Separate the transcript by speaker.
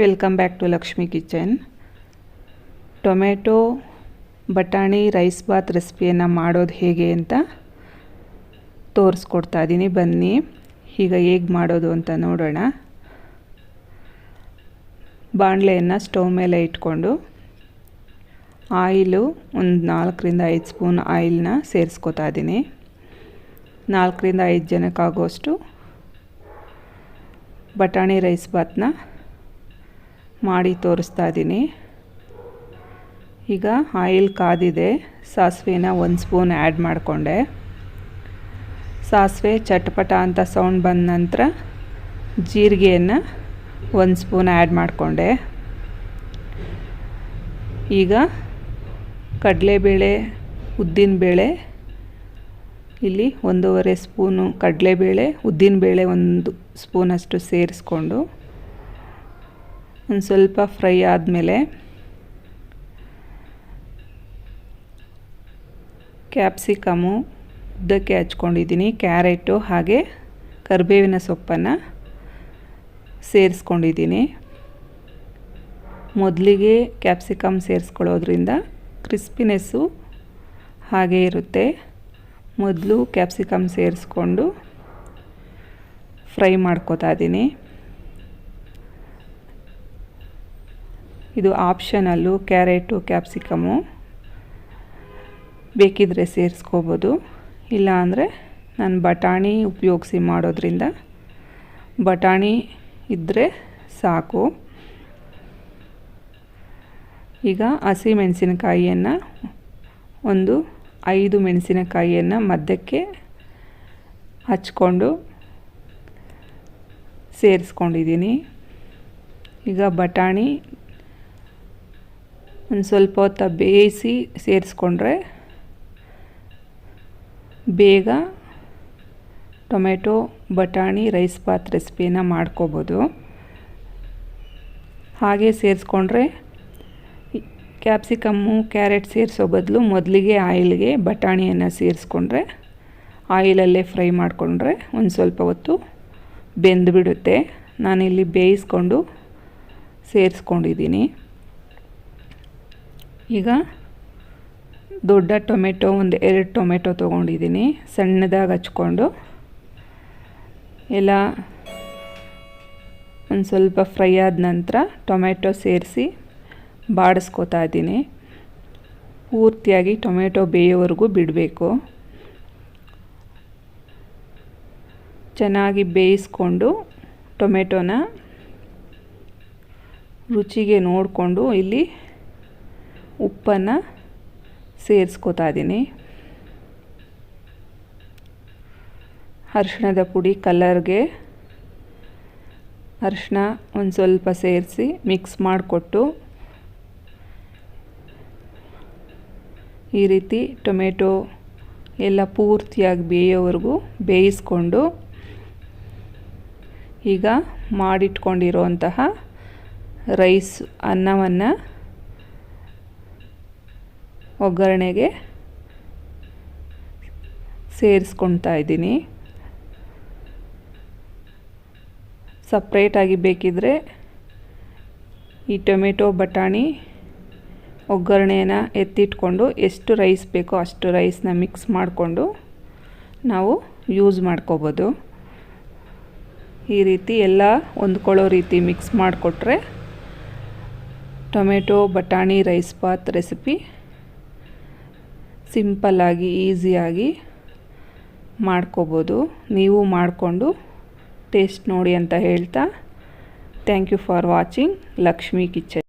Speaker 1: Welcome back to Lakshmi kitchen tomato ಬಟಾಣಿ rice bath ರೆಸಿಪಿಯನ್ನು ಮಾಡೋದು ಹೇಗೆ ಅಂತ ತೋರಿಸ್ಕೊಡ್ತಾ ಇದ್ದೀನಿ ಬನ್ನಿ, ಈಗ ಹೇಗೆ ಮಾಡೋದು ಅಂತ ನೋಡೋಣ. ಬಾಣಲೆಯನ್ನು ಸ್ಟವ್ ಮೇಲೆ ಇಟ್ಕೊಂಡು ಆಯಿಲು ಒಂದು ನಾಲ್ಕರಿಂದ ಐದು ಸ್ಪೂನ್ ಆಯಿಲ್ನ ಸೇರಿಸ್ಕೊತಾ ಇದ್ದೀನಿ ನಾಲ್ಕರಿಂದ ಐದು ಜನಕ್ಕಾಗೋಷ್ಟು ಬಟಾಣಿ ರೈಸ್ ಬಾತ್ನ ಮಾಡಿ ತೋರಿಸ್ತಾ ಇದ್ದೀನಿ. ಈಗ ಆಯಿಲ್ ಕಾದಿದೆ. ಸಾಸಿವೆನ ಒಂದು ಸ್ಪೂನ್ ಆ್ಯಡ್ ಮಾಡಿಕೊಂಡೆ. ಸಾಸಿವೆ ಚಟ್ಪಟ ಅಂತ ಸೌಂಡ್ ಬಂದ ನಂತರ ಜೀರಿಗೆಯನ್ನು ಒಂದು ಸ್ಪೂನ್ ಆ್ಯಡ್ ಮಾಡಿಕೊಂಡೆ. ಈಗ ಕಡಲೆಬೇಳೆ, ಉದ್ದಿನಬೇಳೆ, ಇಲ್ಲಿ ಒಂದೂವರೆ ಸ್ಪೂನು ಕಡಲೆಬೇಳೆ, ಉದ್ದಿನಬೇಳೆ ಒಂದು ಸ್ಪೂನಷ್ಟು ಸೇರಿಸ್ಕೊಂಡು ಒಂದು ಸ್ವಲ್ಪ ಫ್ರೈ ಆದಮೇಲೆ ಕ್ಯಾಪ್ಸಿಕಮು, ಉದ್ದಕ್ಕೆ ಹಚ್ಕೊಂಡಿದ್ದೀನಿ, ಕ್ಯಾರೆಟು ಹಾಗೆ ಕರಿಬೇವಿನ ಸೊಪ್ಪನ್ನು ಸೇರಿಸ್ಕೊಂಡಿದ್ದೀನಿ. ಮೊದಲಿಗೆ ಕ್ಯಾಪ್ಸಿಕಮ್ ಸೇರಿಸ್ಕೊಳ್ಳೋದ್ರಿಂದ ಕ್ರಿಸ್ಪಿನೆಸ್ಸು ಹಾಗೆ ಇರುತ್ತೆ. ಮೊದಲು ಕ್ಯಾಪ್ಸಿಕಮ್ ಸೇರಿಸ್ಕೊಂಡು ಫ್ರೈ ಮಾಡ್ಕೋತಾ ಇದ್ದೀನಿ. ಇದು ಆಪ್ಷನಲ್ಲು, ಕ್ಯಾರೆಟು, ಕ್ಯಾಪ್ಸಿಕಮು. ಬೇಕಿದ್ರೆ ಸೇರಿಸ್ಕೋಬೋದು. ಇಲ್ಲ ಅಂದರೆ ನಾನು ಬಟಾಣಿ ಉಪಯೋಗಿಸಿ ಮಾಡೋದ್ರಿಂದ ಬಟಾಣಿ ಇದ್ದರೆ ಸಾಕು. ಈಗ ಹಸಿ ಮೆಣಸಿನಕಾಯಿಯನ್ನು, ಒಂದು ಐದು ಮೆಣಸಿನಕಾಯಿಯನ್ನು ಮಧ್ಯಕ್ಕೆ ಹಚ್ಕೊಂಡು ಸೇರಿಸ್ಕೊಂಡಿದ್ದೀನಿ. ಈಗ ಬಟಾಣಿ ಒಂದು ಸ್ವಲ್ಪ ಹೊತ್ತು ಬೇಯಿಸಿ ಸೇರಿಸ್ಕೊಂಡ್ರೆ ಬೇಗ ಟೊಮೆಟೊ, ಬಟಾಣಿ, ರೈಸ್ ಬಾತ್ ರೆಸಿಪಿನ ಮಾಡ್ಕೋಬೋದು. ಹಾಗೆ ಸೇರಿಸ್ಕೊಂಡ್ರೆ ಕ್ಯಾಪ್ಸಿಕಮ್ಮು, ಕ್ಯಾರೆಟ್ ಸೇರಿಸೋ ಬದಲು ಮೊದಲಿಗೆ ಆಯಿಲ್ಗೆ ಬಟಾಣಿಯನ್ನು ಸೇರಿಸ್ಕೊಂಡ್ರೆ ಆಯಿಲಲ್ಲೇ ಫ್ರೈ ಮಾಡಿಕೊಂಡ್ರೆ ಒಂದು ಸ್ವಲ್ಪ ಹೊತ್ತು ಬೆಂದುಬಿಡುತ್ತೆ. ನಾನಿಲ್ಲಿ ಬೇಯಿಸ್ಕೊಂಡು ಸೇರಿಸ್ಕೊಂಡಿದ್ದೀನಿ. ಈಗ ದೊಡ್ಡ ಟೊಮೆಟೊ, ಒಂದು ಎರಡು ಟೊಮೆಟೊ ತೊಗೊಂಡಿದ್ದೀನಿ. ಸಣ್ಣದಾಗಿ ಹಚ್ಕೊಂಡು. ಎಲ್ಲ ಒಂದು ಸ್ವಲ್ಪ ಫ್ರೈ ಆದ ನಂತರ ಟೊಮೆಟೊ ಸೇರಿಸಿ ಬಾಡಿಸ್ಕೋತಾ ಇದ್ದೀನಿ. ಪೂರ್ತಿಯಾಗಿ ಟೊಮೆಟೊ ಬೇಯೋವರೆಗೂ ಬಿಡಬೇಕು. ಚೆನ್ನಾಗಿ ಬೇಯಿಸ್ಕೊಂಡು ಟೊಮೆಟೊನ ರುಚಿಗೆ ನೋಡಿಕೊಂಡು ಇಲ್ಲಿ ಉಪ್ಪನ್ನು ಸೇರಿಸ್ಕೋತಾ ಇದ್ದೀನಿ. ಅರಿಶಿಣದ ಪುಡಿ ಕಲರ್ಗೆ ಅರಿಶಿಣ ಒಂದು ಸ್ವಲ್ಪ ಸೇರಿಸಿ ಮಿಕ್ಸ್ ಮಾಡಿಕೊಟ್ಟು ಈ ರೀತಿ ಟೊಮೆಟೊ ಎಲ್ಲ ಪೂರ್ತಿಯಾಗಿ ಬೇಯೋವರೆಗೂ ಬೇಯಿಸ್ಕೊಂಡು ಈಗ ಮಾಡಿಟ್ಕೊಂಡಿರೋಂತಹ ರೈಸ್ ಅನ್ನವನ್ನು ಒಗ್ಗರಣೆಗೆ ಸೇರಿಸ್ಕೊಳ್ತಾ ಇದ್ದೀನಿ. ಸಪ್ರೇಟಾಗಿ ಬೇಕಿದ್ದರೆ ಈ ಟೊಮೆಟೊ, ಬಟಾಣಿ ಒಗ್ಗರಣೆನ ಎತ್ತಿಟ್ಕೊಂಡು ಎಷ್ಟು ರೈಸ್ ಬೇಕೋ ಅಷ್ಟು ರೈಸ್ನ ಮಿಕ್ಸ್ ಮಾಡಿಕೊಂಡು ನಾವು ಯೂಸ್ ಮಾಡ್ಕೋಬೋದು. ಈ ರೀತಿ ಎಲ್ಲ ಹೊಂದ್ಕೊಳ್ಳೋ ರೀತಿ ಮಿಕ್ಸ್ ಮಾಡಿಕೊಟ್ರೆ ಟೊಮೆಟೊ, ಬಟಾಣಿ ರೈಸ್ ಬಾತ್ ರೆಸಿಪಿ ಸಿಂಪಲ್ಲಾಗಿ ಈಸಿಯಾಗಿ ಮಾಡ್ಕೋಬೋದು. ನೀವು ಮಾಡಿಕೊಂಡು ಟೇಸ್ಟ್ ನೋಡಿ ಅಂತ ಹೇಳ್ತಾ thank you for watching Lakshmi kitchen.